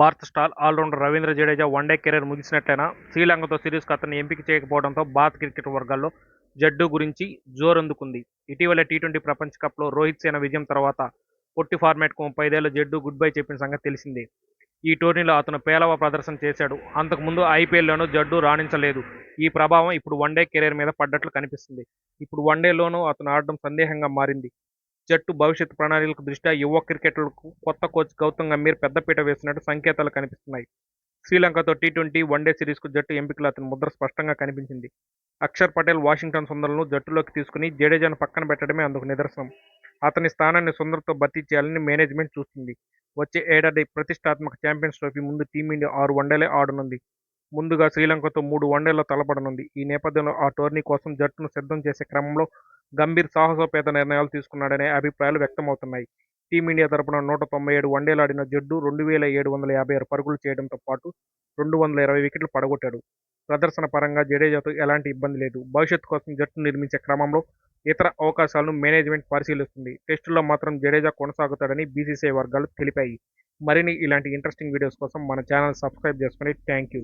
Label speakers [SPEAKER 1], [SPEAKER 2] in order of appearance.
[SPEAKER 1] భారత star all rounder Ravindra Jadeja one day career ముగిసినట్లయినా శ్రీలంకతో series అతన్ని ఎంపిక చేయకపోవడంతో భారత క్రికెట్ వర్గాల్లో జడ్డు గురించి జోరందుకుంది. ఇటీవల టీ ట్వంటీ ప్రపంచ కప్లో రోహిత్ సేన విజయం తర్వాత పొట్టి ఫార్మాట్కు ముప్పై ఐదేళ్ళ జడ్డు గుడ్ బై చెప్పిన సంగతి తెలిసిందే. ఈ టోర్నీలో అతను పేలవ ప్రదర్శన చేశాడు. అంతకుముందు ఐపీఎల్లోనూ జడ్డు రాణించలేదు. ఈ ప్రభావం ఇప్పుడు వన్డే కెరీర్ మీద పడ్డట్లు కనిపిస్తుంది. ఇప్పుడు వన్డేలోనూ అతను ఆడడం సందేహంగా మారింది. జట్టు భవిష్యత్ ప్రణాళికలకు దృష్ట్యా యువ క్రికెటర్లకు కొత్త కోచ్ గౌతమ్ గంభీర్ పెద్దపీట వేసినట్టు సంకేతాలు కనిపిస్తున్నాయి. శ్రీలంకతో టీ ట్వంటీ వన్డే సిరీస్కు జట్టు ఎంపికలు అతని ముద్ర స్పష్టంగా కనిపించింది. అక్షర్ పటేల్ వాషింగ్టన్ సుందర్లను జట్టులోకి తీసుకుని జడేజాను పక్కన పెట్టడమే అందుకు నిదర్శనం. అతని స్థానాన్ని సుందర్తో భర్తీ చేయాలని మేనేజ్మెంట్ చూస్తుంది. వచ్చే ఏడాది ప్రతిష్టాత్మక ఛాంపియన్స్ ట్రోఫీ ముందు టీమిండియా ఆరు వన్డేలే ఆడనుంది. ముందుగా శ్రీలంకతో మూడు వన్డేల్లో తలపడనుంది. ఈ నేపథ్యంలో ఆ టోర్నీ కోసం జట్టును సిద్ధం చేసే క్రమంలో గంభీర్ సాహసోపేత నిర్ణయాలు తీసుకున్నాడనే అభిప్రాయాలు వ్యక్తమవుతున్నాయి. టీమిండియా తరపున నూట తొంభై ఏడు వన్డేలాడిన జడ్డు రెండు వేల ఏడు వందల యాభై ఆరు పరుగులు చేయడంతో పాటు రెండు వందల ఇరవై వికెట్లు పడగొట్టాడు. ప్రదర్శన పరంగా జడేజాతో ఎలాంటి ఇబ్బంది లేదు. భవిష్యత్తు కోసం జట్టు నిర్మించే క్రమంలో ఇతర అవకాశాలను మేనేజ్మెంట్ పరిశీలిస్తుంది. టెస్టుల్లో మాత్రం జడేజా కొనసాగుతాడని బీసీసీఐ వర్గాలు తెలిపాయి. మరిన్ని ఇలాంటి ఇంట్రెస్టింగ్ వీడియోస్ కోసం మన ఛానల్ సబ్స్క్రైబ్ చేసుకుని థ్యాంక్ యూ.